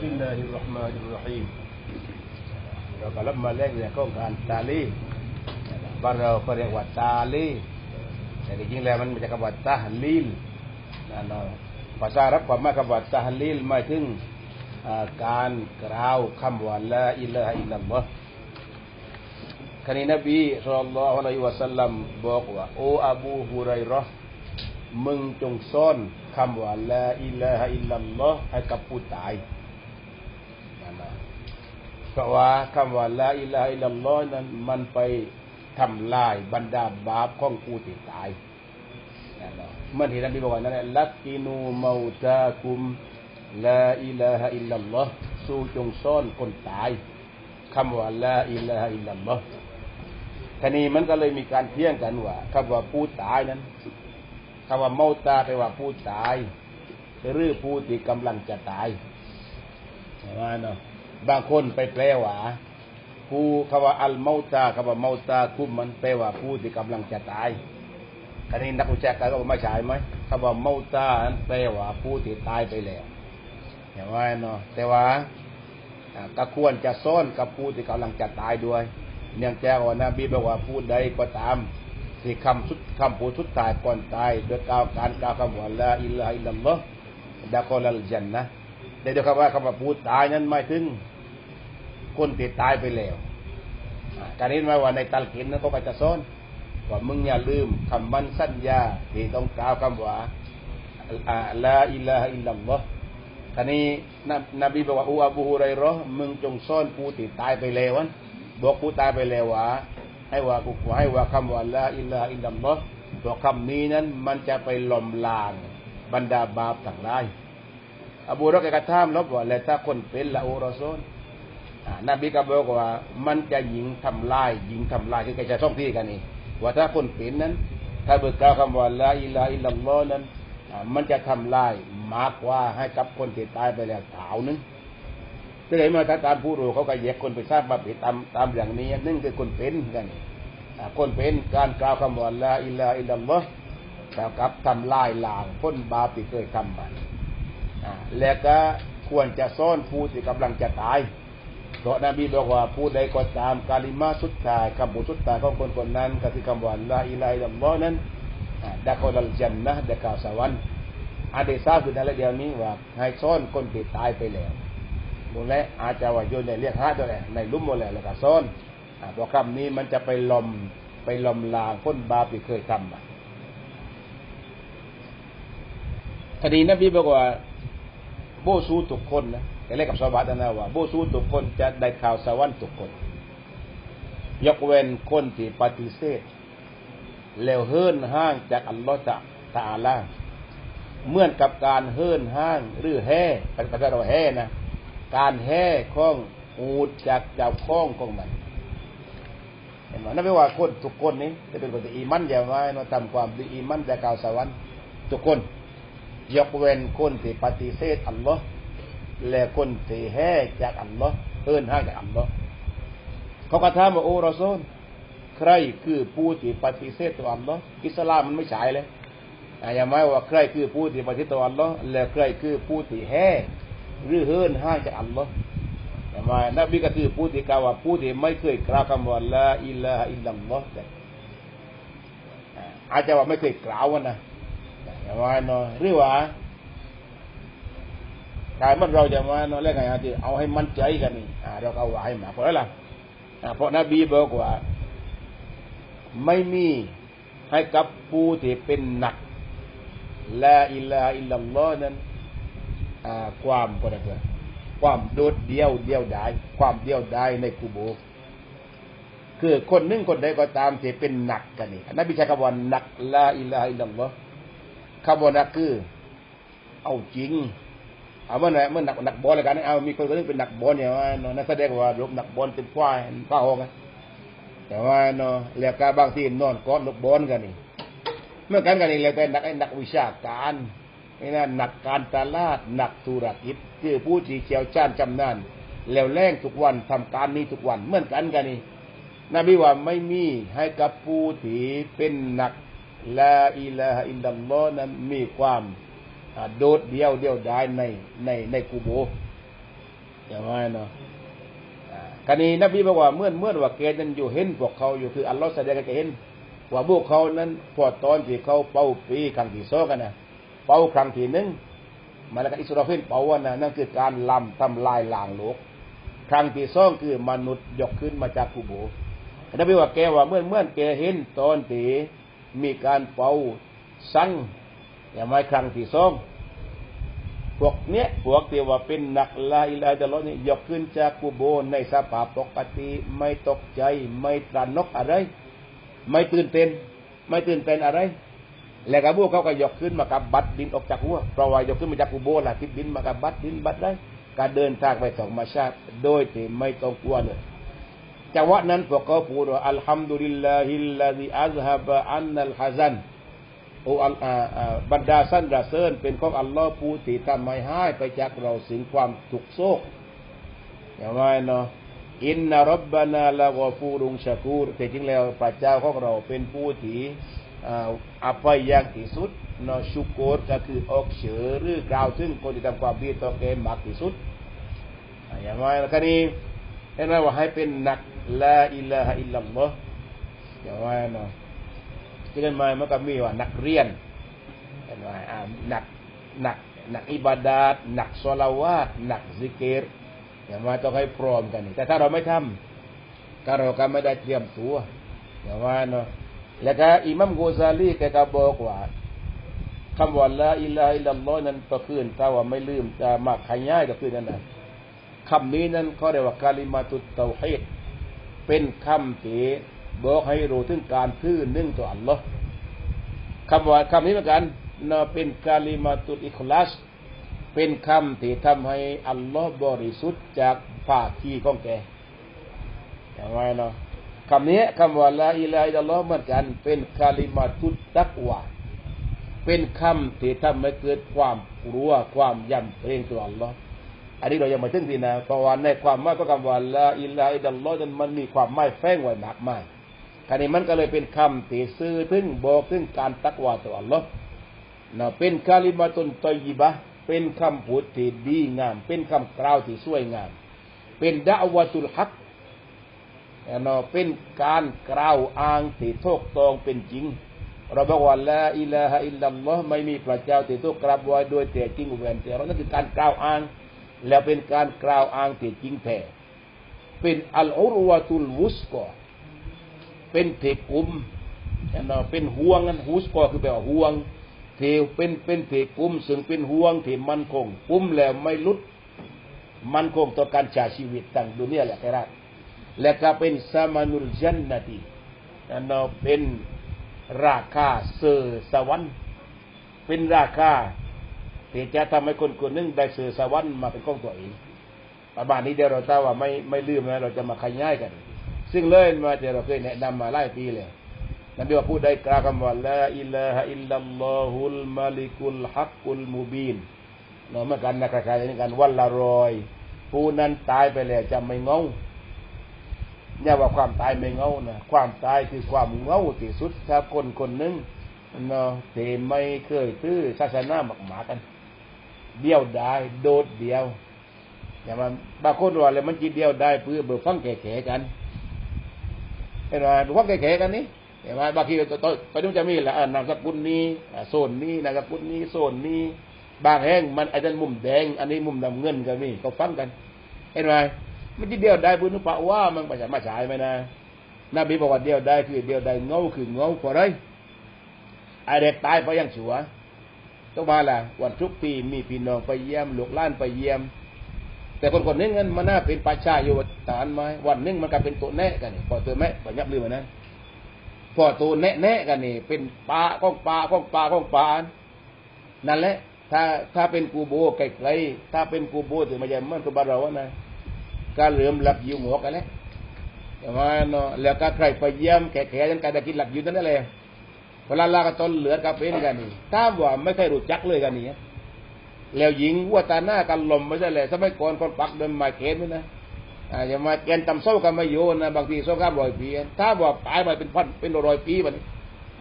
بسم الله الرحمن الرحيم เราก็รับมาเล่นเรื่องของการตาลีบ้านเราก็เรียกว่าตาลีแต่จริงๆแล้วมันมาจากคำว่าตาลีลนั่นเนาะภาษาอาหรับความหมายคำว่าตาลีลหมายถึงอ่าการกล่าวคำว่าละอิลาฮะอิลลัลลอฮ์คณีนบีสุลต่านละอะลัยฮิวะสัลลัมบอกว่าโออบูฮุไรเราะห์มึงจงซ่อนคำว่าละอิลาฮะอิลลัลลอฮ์ให้กับผู้ตายนั่นนะ เพราะว่าคำว่าละอิลาฮะอิลลัลลอฮ์นั้นมันไปทำลายบรรดาบาปของผู้ที่ตายนั่นเนาะเมื่อที่นบีบอกว่านั่นแหละลักกินูเมาตาคุมละอิลาฮะอิลลัลลอฮ์สู้จงซ่อนคนตายคำว่าละอิลาฮะอิลลัลลอฮ์ทีนี้มันก็เลยมีการเที่ยงกันว่าคำว่าผู้ตายนั้นคำว่าเมาตาแปลว่าผู้ตายหรือผู้ที่กำลังจะตายเห็นไหมเนาะ บางคนไปแปลว่าผู้คำว่าอัลเมาตาคำว่าเมาตาคุ้มมันแปลว่าผู้ที่กำลังจะตายอันนี้นักวิชาการก็บอกไม่ใช่ไหมคำว่าเมาตานั้นแปลว่าผู้ที่ตายไปแล้วเห็นไหมเนาะแต่ว่าก็ควรจะซ่อนกับผู้ที่กำลังจะตายด้วย เนื่องจากว่านบีบอกว่าผู้ใดก็ตามที่คำสุดคำพูดสุดท้ายก่อนตายโดยกล่าวการกล่าวคำว่าละอิลลาฮะอิลลัลลอฮ์ดะกอลัลจันนะแต่เดี๋ยวคำว่าคำว่าผู้ตายนั้นหมายถึง คนที่ตายไปแล้วการนี้หมายว่าในตัลกินนั้นเขาก็จะสอนว่ามึงอย่าลืมคำมั่นสัญญาที่ต้องกล่าวคำว่าอ่าลาอิลาฮะอิลลัลลอฮ์การนี้นบีบอกว่าอูอบูฮุไรราะห์มึงจงซ่อนผู้ที่ตายไปแล้วนั้นบอกผู้ตายไปแล้วว่าให้ว่ากูให้ว่าคำว่าลาอิลาอิลลัลลอฮ์ตัวคำนี้นั้นมันจะไปหลมลางบรรดาบาปทั้งหลายอบูรอกะกระทามลบว่าและถ้าคนเป็นละอูรอซอ่า นบีก็บอกว่า มันจะยิงทำลายยิงทำลายคือแกจะช่องที่กันนี่ว่าถ้าคนเป็นนั้น ถ้าเบิกกล่าวคำว่าละอิลาอิลลัลลอฮ์นั้นมันจะทำลายมากกว่าให้กับคนที่ตายไปแล้วเท่านึงก็เลยมาถ้าตามผู้รู้เขาก็แยกคนไปทราบมาผิดตามตามอย่างนี้นึ่งคือคนเป็นกันคนเป็นการกล่าวคำว่าละอิลาอิลลัลลอฮ์เท่ากับทำลายล้างพ้นบาปที่เคยทำมาและก็ควรจะซ่อนผู้ที่กำลังจะตาย เพราะนบีบอกว่าผู้ใดก็ตามกาลิมาสุดท้ายคำพูสุดท้ายของคนคนนั้นก็คือคำว่าละอิลาอิลลัลลอนั้นดักอลัลจันนะดักาวสวรรค์อาเดซาคือในเดียวนี้ว่าให้ซ่อนคนที่ตายไปแล้วหมดแล้วอาจจะว่าโยนในเรียกฮาตัวแหละในลุ่มหมดแล้วแล้วก็ซ่อนอ่าเพราะคำนี้มันจะไปลมไปลมลางพ้นบาปที่เคยทำมาคดีนบีบอกว่าโบสูทุกคนนะ แต่เรียกกับชาวบ้านนะว่าโบสูทุกคนจะได้ข่าวสวรรค์ทุกคน ยกเว้นคนที่ปฏิเสธแล้วเฮินห้างจากอัลลอฮฺตาลาเหมือนกับการเฮินห้างหรือแห่เป็นภาษาเราแห่นะ การแห่ของอูดจากเจ้าข้องของมันเห็นไหมนั่นแปลว่าคนทุกคนนี้จะเป็นคนที่อีมันอย่างไรเราทำความดีอีมันจะกล่าวสวรรค์ทุกคน ยกเว้นคนที่ปฏิเสธอัลลอฮ์ และคนที่แห่จากอัลลอฮ์เอินห้างจากอัลลอฮ์เขาก็ถามว่าโอ้รอซูลใครคือผู้ที่ปฏิเสธต่ออัลลอฮ์อิสลามมันไม่ใช่เลยอย่างไม่ว่าใครคือผู้ที่ปฏิเสธต่ออัลลอฮ์และใครคือผู้ที่แห่หรือเฮินห้างจากอัลลอฮ์อย่างไมนบีก็คือผู้ที่กล่าวว่าผู้ที่ไม่เคยกล่าวคำว่าละอิลลาอิลลัลลอฮ์อาจจะว่าไม่เคยกล่าวนะอย่างว่าเนาะหรือว่า การมันเราจะมาเนาะเรื่องไงที่เอาให้มั่นใจกันนี่อ่าเราเอาให้มาเพราะอะไรอ่าเพราะนบีบอกว่า ไม่มีให้กับผู้ที่เป็นหนักละอิลาอิลลัลลอฮ์นั้นอ่าความก็ได้ความโดดเดี่ยวเดี่ยวดาย ความเดี่ยวดายในกูโบ คือคนหนึ่งคนใดก็ตามที่เป็นหนักกันนี่นบีใช้คำว่าหนักละอิลาอิลลัลลอฮ์คำว่านักคือ เอาจริง เอาเมื่อไหร่เมื่อนักหนักบอลอะไรกันเอามีคนคนนึงเป็นหนักบอลเนี่ยว่าเนาะนักแสดงว่าลบหนักบอลเป็นควายป้าหอกแต่ว่าเนาะเรียกการบางทีนอนกอดลูกบอลกันนี่เมื่อกันกันนี่เรียกเป็นนักไอ้หนักวิชาการนี่นะนักการตลาดหนักธุรกิจคือผู้ที่เชี่ยวชาญจำนานแล้วแรงทุกวันทำการนี้ทุกวันเหมือนกันกันนี่นบีว่าไม่มีให้กับผู้ที่เป็นหนักลาอิลาฮะอิลลัลลอฮ์นั้นมีความ โดดเดียวเดียวดายในในในกูโบอย่างไรเนาะกันนี้นบีบอกว่าเมื่อเมื่อว่าแกนั้นอยู่เห็นพวกเขาอยู่คืออัลลอฮ์แสดงให้เห็น ว่าพวกเขานั้นพอตอนที่เขาเป่าปีครั้งที่สองกันนะเป่าครั้งที่หนึ่งมาแล้วก็อิสราเอลเป่าวันนะนั่นคือการลำทำลายล้างโลก ครั้งที่สองคือมนุษย์ยกขึ้นมาจากกุโบนบีว่าแกว่าเมื่อเมื่อแกเห็นตอนที่มีการเป่าสั่ง อย่างไม่ครั้งที่สองพวกเนี้ยพวกที่ว่าเป็นนักลาอิลาตลอดนี่ยกขึ้นจากกุโบในสภาพปกติไม่ตกใจ ไม่ตระนกอะไร ไม่ตื่นเต้นไม่ตื่นเต้นอะไร แล้วกับพวกเขาก็ยกขึ้นมากับบัดดินออกจากหัวเพราะว่ายกขึ้นมาจากกุโบล่ะทิศดินมากับบัดดินบัดได้การเดินทางไปสองมาชาติโดยที่ไม่ต้องกลัวเลยจังหวะนั้นพวกเขาพูดว่าอัลฮัมดุลิลลาฮิลลาฮิอัลฮะบะอันนัลฮะซัน โอ้บรรดาสั้นดาเซินเป็นของอัลลอฮ์ผู้ที่ทำให้หายไปจากเราสิ่งความทุกโศกอย่างไรเนาะอินนารบบานาละกฟูรุงชาคูรแต่จริงแล้วพระเจ้าของเราเป็นผู้ที่อภัยอย่างที่สุดเนาะชุกโกรก็คือออกเฉยหรือกล่าวถึงคนที่ทำความดีต่อแกมากที่สุดอย่างไรแล้วกันนี้เห็นไหมว่าให้เป็นนักลาอิลลาฮะอิลลัลลอฮ์อย่างไรเนาะ ที่กันมามันก็มีว่านักเรียนเห็นไหมอ่านักนักนักอิบาดาตนักสลาวาตนักซิกเกตอย่างว่าต้องให้พร้อมกันแต่ถ้าเราไม่ทำถ้าเราก็ไม่ได้เตรียมตัวอย่างว่าเนาะแล้วก็อิมัมกูซาลีแกก็บอกว่าคำว่าละอิลาอิลลอฮ์นั้นก็คือถ้าว่าไม่ลืมจะมาขยายก็คือนั่นนะคำนี้นั้นเขาเรียกว่ากาลิมาตุตเตาฮีดเป็นคำที่ บอกให้รู้ถึงการพื้นนึ่งต่ออัลลอฮ์คำว่าคำนี้เหมือนกันนะเป็นกาลิมาตุอิคลาสเป็นคำที่ทำให้อัลลอฮ์บริสุทธิ์จากภาคีของแกอย่างไรเนาะคำนี้คำว่าละอิลาอิลลอฮ์เหมือนกัน เป็นกาลิมาตุตักวาเป็นคำที่ทำให้เกิดความกลัวความยำเกรงต่ออัลลอฮ์อันนี้เรายังม่ถึงทีนะเพราะว่าในความหมายก็คำว่าละอิลาอิลลอฮ์นั้นมันมีความหมายแฝงไว้มากมาย ครานี้มันก็เลยเป็นคำที่ซื่อถึงบอกถึงการตักวาต่ออัลลอฮ์นะเป็นคาลิมาตุนตอยิบะเป็นคำพูดที่ดีงาม เป็นคำกล่าวที่สวยงาม เป็นดะวะตุลฮักนะเป็นการกล่าวอ้างที่ถูกต้องเป็นจริงเราบอกว่าละอิลาฮะอิลลัลลอฮ์ไม่มีพระเจ้าที่ถูกกราบไหว้โดยแต่จริงเว้นแต่เรานั่นคือการกล่าวอ้าง แล้วเป็นการกล่าวอ้างที่จริงแท้เป็นอัลอุรวะตุลวุสกอ เป็นเทกุมนะเป็นห่วงนั้นฮุสกอคือแปลว่าห่วง เทเป็นเป็นเทกุมซึ่งเป็นห่วงที่มันคงกุมแล้วไม่ลุดมันคงต่อการจ่าชีวิตต่างดุนียาและแคราและก็เป็นสามานุลจันนตีนะเป็นราคาเสือสวรรค์ เป็นราคาที่จะทำให้คนคนนึงได้เสือสวรรค์มาเป็นของตัวเองประมาณนี้เดี๋ยวเราถ้าว่าไม่ไม่ลืมนะเราจะมาขยายกัน ซึ่งเลยมาเดี๋ยวเราเคยแนะนำมาหลายปีเลยนั่นที่ว่าพูดได้กล่าวคำว่าละอิลาฮะอิลลัลลอฮุลมาลิกุลฮักกุลมูบีนเนาะเมื่อกันนะคล้ายๆนี้กันวันละรอยผู้นั้นตายไปแล้วจะไม่งงเนี่ยว่าความตายไม่เงานะความตายคือความเงาที่สุดถ้าคนคนหนึ่งเนาะที่ไม่เคยตื้อศาสนาหมักหมากัน เดียวได้โดดเดียว อย่างมันบางคนว่าเลยมันจีเดียวได้เพื่อเบิกฟังแก่ๆกัน ห็นไหมเบิกแก่ๆกันนี่เห็นไหมบางทีตอนไปนู้นจะมีแหละนามสกุลนี้โซนนี้นามสกุลนี้โซนนี้บางแห่งมันไอ้นั่นมุมแดง อันนี้มุมดำเงินก็มีก็ฟังกัน เห็นไหมมันจะเดียวได้บุญนุปะว่ามันปจะชามาฉายไหมนะนบีบอกว่าเดียวได้คือเดียวได้เงาคือเงาพอไรไอเด็กตายเพราะยังชัวต้องมาละวันทุกปีมีพี่น้องไปเยี่ยมลูกล้านไปเยี่ยม แต่คนคนนี้เงินมันน่าเป็นประชาอยู่ฐานไม้วันนึงมันก็เป็นตัวแน่กันนี่พอตัวแม่ปยับลืมนะพอตัวแน่แน่กันนี่ เป็นปลาก้องปลาก้องปลาก้องปลานั่นแหละ ถ้าถ้าเป็นกูโบไกลๆถ้าเป็นกูโบถึงมาใหญ่มันก็บาเรานะก็เริ่อมหลับอยู่หัวกันแล้วอย่างว่าเนาะแล้วก็ใครไปเยี่ยมแขกๆยังการจะกินหลับอยู่นั่นแหละเวลาลากต้นเหลือกับเป็นกันนี่ถ้าว่าไม่เคยรู้จักเลยกันนี่ แล้วหญิงว่าตาหน้ากันลมไม่ใช่เลยสมัยก่อนคนปักเดินมาเกณฑ์นะอาอย่ามาเกณฑ์ตำโซ่กันมาโยนนะบางทีโซ่ข้ามรอยปีถ้าว่าตายไปเป็นพันเป็นร้อยปีมัน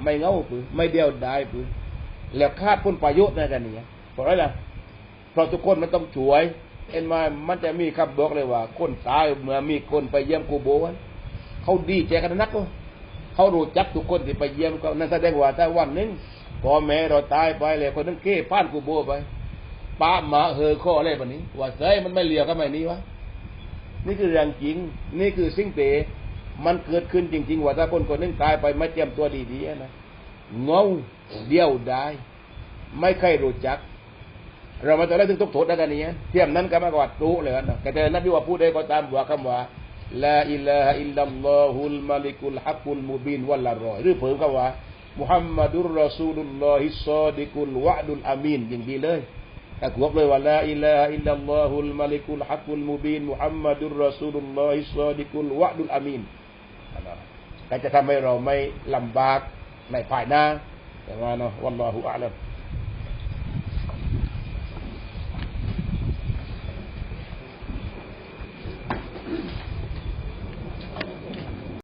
ไม่เงาปือไม่เดียวได้ปือแล้วคาดพ้นประโยชน์ในกันนี่เพราะอะไรล่ะเพราะทุกคนมันต้องช่วยเอ็นมามันจะมีคำบอกเลยว่า คนตายเมื่อมีคนไปเยี่ยมกูโบวันเขาดีใจกันนักก็เขารู้จักทุกคนที่ไปเยี่ยมเขานั่นแสดงว่าถ้าวันหนึงพ่อแม่เราตายไปเลยคนนั้นเก้ป้านกูโบไป ป้าหมาเฮอข้ออะไรแบบนี้ว่าเซ้ยมันไม่เหลียวกันไหมนี้วะนี่คือเรื่องจริง นี่คือสิ่งเตมันเกิดขึ้นจริง ๆ ว่าถ้าคนคนนึงตายไปไม่เตรียมตัวดีๆนะเงาเดียวได้ ไม่เคยรู้จัก เรามาจะได้ถึงทุกโทษด้กันนี้เทียมนั้นก็มากว่ารู้เลยนะแต่เจอนับที่ว่าพูดได้ก็ตามว่าคำว่าลาอิลาฮะอิลลัลลอฮุลมาลิกุลฮักุลมุบินวัลลารอยหรือเพิ่มคำว่ามุฮัมมัดุลรอซูลุลลอฮิซอดิกุลวะดุลอามีนอย่างดีเลย แต่ขวบเลยว่าลาอิลาฮะอิลลัลลอฮุลมาลิกุลฮักุลมุบินมุฮัมมัดุลรอซูลุลลอฮิซอดิกุลวะดุลอามีนก็จะทำให้เราไม่ลำบากในภายหน้าแต่ว่าเนาะวัลลอฮุอาลัม